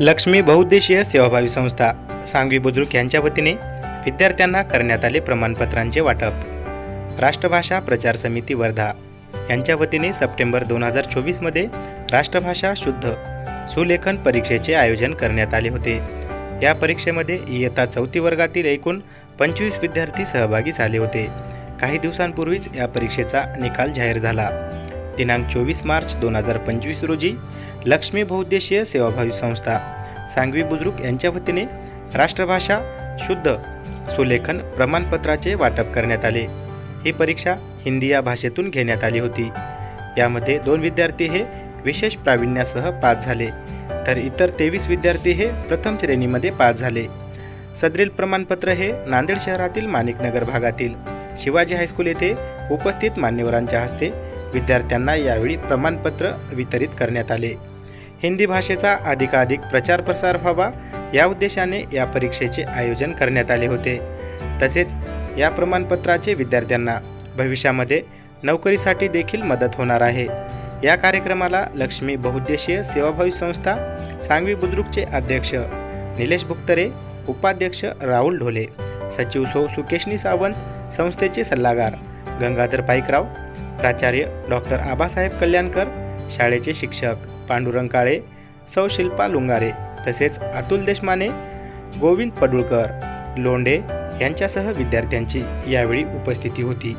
लक्ष्मी बहुउद्देशीय सेवाभावी संस्था सांगवी बुद्रुक यांच्या वतीने विद्यार्थ्यांना करण्यात आले प्रमाणपत्रांचे वाटप. राष्ट्रभाषा प्रचार समिती वर्धा यांच्या वतीने सप्टेंबर दोन हजार चोवीसमध्ये राष्ट्रभाषा शुद्ध सुलेखन परीक्षेचे आयोजन करण्यात आले होते. या परीक्षेमध्ये इयत्ता चौथी वर्गातील एकूण पंचवीस विद्यार्थी सहभागी झाले होते. काही दिवसांपूर्वीच या परीक्षेचा निकाल जाहीर झाला. दिनांक चोवीस मार्च दोन हजार पंचवीस रोजी लक्ष्मी बहुद्देशीय सेवाभावी संस्था सांगवी बुजुर्ग यांच्या वतीने राष्ट्रभाषा शुद्ध सुलेखन प्रमाणपत्राचे वाटप करण्यात आले. ही परीक्षा हिंदी या भाषेतून घेण्यात आली होती. यामध्ये दोन विद्यार्थी हे विशेष प्रावीण्यासह पास झाले. तर इतर तेवीस विद्यार्थी हे प्रथम श्रेणीमध्ये पास झाले. सदरील प्रमाणपत्र हे नांदेड शहरातील माणिकनगर भागातील शिवाजी हायस्कूल येथे उपस्थित मान्यवरांच्या हस्ते विद्यार्थ्यांना यावेळी प्रमाणपत्र वितरित करण्यात आले. हिंदी भाषेचा अधिकाधिक प्रचार प्रसार व्हावा या उद्देशाने या परीक्षेचे आयोजन करण्यात आले होते. तसेच या प्रमाणपत्राचे विद्यार्थ्यांना भविष्यामध्ये नोकरीसाठी देखील मदत होणार आहे. या कार्यक्रमाला लक्ष्मी बहुद्देशीय सेवाभावी संस्था सांगवी बुद्रुकचे अध्यक्ष निलेश भुक्तरे उपाध्यक्ष राहुल ढोले सचिव सौ सुकेशनी सावंत संस्थेचे सल्लागार गंगाधर पाईकराव प्राचार्य डॉक्टर आबासाहेब कल्याणकर शाळेचे शिक्षक पांडुरंग काळे सौ शिल्पा लुंगारे तसेच अतुल देशमाने गोविंद पडुळकर लोंढे यांच्यासह विद्यार्थ्यांची यावेळी उपस्थिती होती.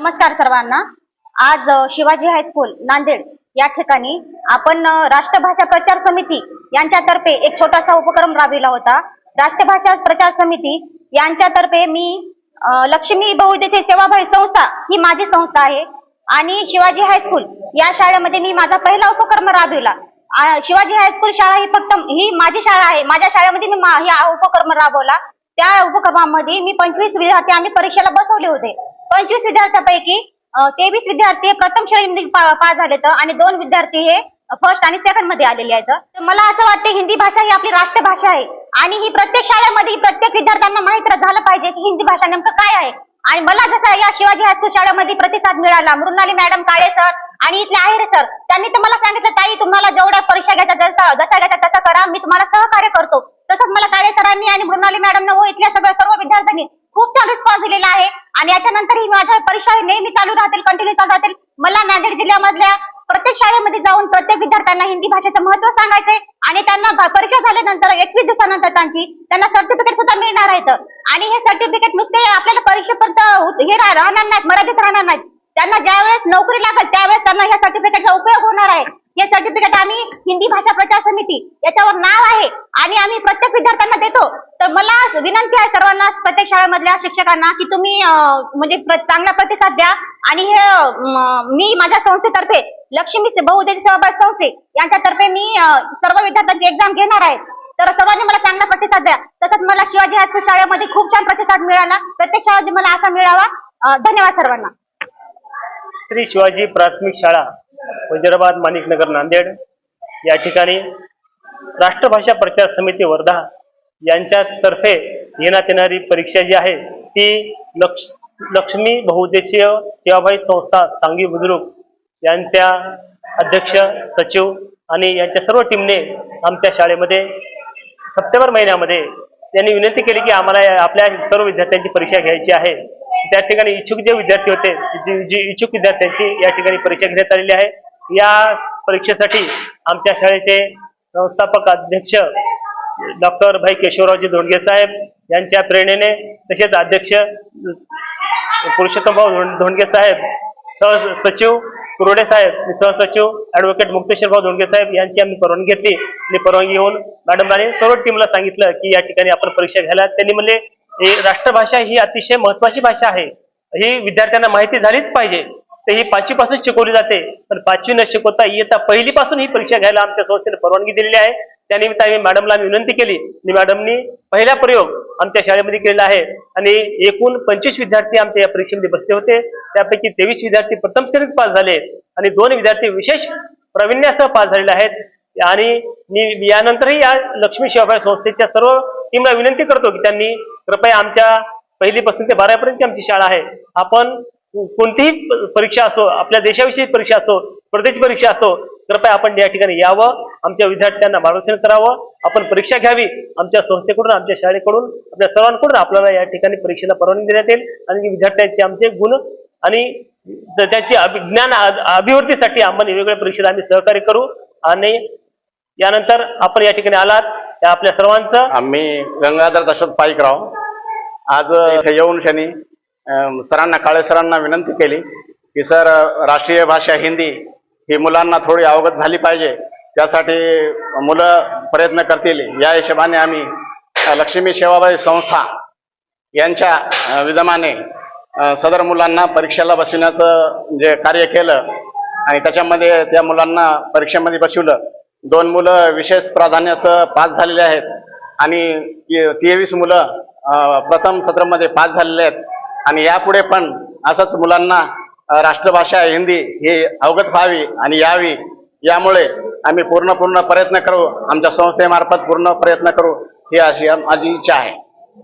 नमस्कार सर्वांना. आज शिवाजी हायस्कूल नांदेड या ठिकाणी आपण राष्ट्रभाषा प्रचार समिती यांच्यातर्फे एक छोटासा उपक्रम राबविला होता. राष्ट्रभाषा प्रचार समिती यांच्यातर्फे मी लक्ष्मी बहुदेशी सेवाभावी संस्था ही माझी संस्था आहे आणि शिवाजी हायस्कूल या शाळेमध्ये मी माझा पहिला उपक्रम राबविला. शिवाजी हायस्कूल शाळा ही फक्त ही माझी शाळा आहे. माझ्या शाळेमध्ये मी हा उपक्रम राबवला. त्या उपक्रमामध्ये मी पंचवीस विद्यार्थी आम्ही परीक्षेला बसवले होते. पंचवीस विद्यार्थ्यांपैकी तेवीस विद्यार्थी हे प्रथम श्रेणी पास पास झालेत आणि दोन विद्यार्थी हे फर्स्ट आणि सेकंडमध्ये आलेले आहेत. तर मला असं वाटतं हिंदी भाषा ही आपली राष्ट्रभाषा आहे. आणि ही प्रत्येक शाळेमध्ये प्रत्येक विद्यार्थ्यांना माहीत झालं पाहिजे की हिंदी भाषा नेमकं काय आहे. आणि मला जसा या शिवाजी हायस्कूल शाळेमध्ये प्रतिसाद मिळाला मृणाली मॅडम काळे सर आणि इथले आहेर सर त्यांनी तर मला सांगितलं ताई तुम्हाला जेवढ्या परीक्षा घ्यायच्या जसा जशा घ्यायच्या तसा करा मी तुम्हाला सहकार्य करतो. तसंच मला काळे सरांनी आणि मृणाली मॅडमनं व इथल्या सगळ्या सर्व विद्यार्थ्यांनी खूप छान रिस्पॉन्स दिलेला आहे. आणि याच्यानंतर ही माझ्या परीक्षा नेहमी चालू राहतील कंटिन्यू चालू राहतील. मला नांदेड जिल्ह्यामधल्या प्रत्येक शाळेमध्ये जाऊन प्रत्येक विद्यार्थ्यांना हिंदी भाषेचं महत्त्व सांगायचंय. आणि त्यांना परीक्षा झाल्यानंतर एकवीस दिवसानंतर त्यांची त्यांना सर्टिफिकेट सुद्धा मिळणार आहेत आणि हे सर्टिफिकेट नुसते आपल्याला परीक्षेपर्यंत हे राहणार नाहीत मर्यादित राहणार नाहीत. त्यांना ज्यावेळेस नोकरी लागेल त्यावेळेस त्यांना या सर्टिफिकेटचा उपयोग होणार आहे. हे सर्टिफिकेट आम्ही हिंदी भाषा प्रचार समिती याच्यावर नाव आहे आणि आम्ही प्रत्येक विद्यार्थ्यांना देतो. तर मला विनंती आहे सर्वांना प्रत्येक शाळेमधल्या शिक्षकांना की तुम्ही म्हणजे चांगला प्रतिसाद द्या. आणि हे मी माझ्या संस्थेतर्फे लक्ष्मी से- सहभाग संस्थे यांच्यातर्फे मी सर्व विद्यार्थ्यांची एक्झाम घेणार आहे. तर सर्वांनी मला चांगला प्रतिसाद द्या. तसंच मला शिवाजी हायस्कूल शाळेमध्ये खूप छान प्रतिसाद मिळाला. प्रत्येक शाळेमध्ये मला असा मिळावा. धन्यवाद सर्वांना. श्री शिवाजी प्राथमिक शाळा. वैजराबाद माणिकनगर नांदेड. या ठिकाणी राष्ट्रभाषा प्रचार समिती वर्धा यांच्यातर्फे घेण्यात येणारी परीक्षा जी आहे ती लक्ष लक्ष्मी बहुउद्देशीय सेवाभावी संस्था सांगवी बुद्रुक यांच्या अध्यक्ष सचिव आणि यांच्या सर्व टीमने आमच्या शाळेमध्ये सप्टेंबर महिन्यामध्ये त्यांनी विनंती केली की आम्हाला या- आपल्या सर्व विद्यार्थ्यांची परीक्षा घ्यायची आहे. त्या ठिकाणी इच्छुक जे विद्यार्थी होते जी इच्छुक विद्यार्थ्यांची या ठिकाणी परीक्षा घेण्यात आलेली आहे. या परीक्षेसाठी आमच्या शाळेचे संस्थापक अध्यक्ष डॉक्टर भाई केशवरावजी धोंडगे साहेब यांच्या प्रेरणेने तसेच अध्यक्ष पुरुषोत्तमभाऊ धोंडगे साहेब सह सचिव कुरोडे साहेब सहसचिव ऍडव्होकेट मुक्तेश्वरभाऊ धोंडगे साहेब यांची आम्ही परवानगी घेतली. आणि परवानगी घेऊन मॅडमला सर्व टीमला सांगितलं की या ठिकाणी आपण परीक्षा घ्यायला. त्यांनी म्हणले "हे राष्ट्रभाषा ही अतिशय महत्वाची भाषा आहे. ही विद्यार्थ्यांना माहिती झालीच पाहिजे. तर ही पाचवीपासून शिकवली जाते. पण पाचवी न शिकवता इयत्ता पहिलीपासून ही परीक्षा घ्यायला आमच्या संस्थेने परवानगी दिलेली आहे. त्यानिमित्त आम्ही मॅडमला विनंती केली. आणि मॅडमनी पहिला प्रयोग आमच्या शाळेमध्ये केलेला आहे. आणि एकूण पंचवीस विद्यार्थी आमच्या या परीक्षेमध्ये बसले होते. त्यापैकी तेवीस विद्यार्थी प्रथम श्रेणीत पास झाले. आणि दोन विद्यार्थी विशेष प्रावीण्यासह पास झालेले आहेत. आणि मी यानंतरही या लक्ष्मी शिवाबाई संस्थेच्या सर्व टीमला विनंती करतो की त्यांनी कृपया आमच्या पहिलीपासून ते बारावीपर्यंतची आमची शाळा आहे. आपण कोणतीही परीक्षा असो आपल्या देशाविषयी परीक्षा असो परदेशी परीक्षा असो कृपया आपण या ठिकाणी यावं आमच्या विद्यार्थ्यांना मार्गदर्शन करावं आपण परीक्षा घ्यावी आमच्या संस्थेकडून आमच्या शाळेकडून आपल्या सर्वांकडून आपल्याला या ठिकाणी परीक्षेला परवानगी देण्यात येईल आणि विद्यार्थ्यांचे आमचे गुण आणि त्याची अभि- ज्ञान अभिवृद्धीसाठी आपण वेगवेगळ्या परीक्षेला आम्ही सहकार्य करू आणि यानंतर आपण या ठिकाणी आलात. त्या आपल्या सर्वांचं आम्ही गंगाधर दशरथ पाईकराव आज इथे येऊन शनी सरांना काळे सरांना विनंती केली की सर राष्ट्रीय भाषा हिंदी ही मुलांना थोडी अवगत झाली पाहिजे. त्यासाठी मुलं प्रयत्न करतील. या हिशोबाने आम्ही लक्ष्मी सेवाबाई संस्था यांच्या विद्यमाने सदर मुलांना परीक्षेला बसविण्याचं जे कार्य केलं आणि त्याच्यामध्ये त्या मुलांना परीक्षेमध्ये बसवलं. दोन मुलं विशेष प्राधान्यासह पास झालेले आहेत. आणि तेवीस मुलं प्रथम सत्रामध्ये पास झालेले आहेत. आणि यापुढे पण असंच मुलांना राष्ट्रभाषा हिंदी ही अवगत व्हावी आणि यावी. यामुळे आम्ही पूर्ण पूर्ण प्रयत्न करू. आमच्या संस्थेमार्फत पूर्ण प्रयत्न करू. ही अशी माझी इच्छा आहे.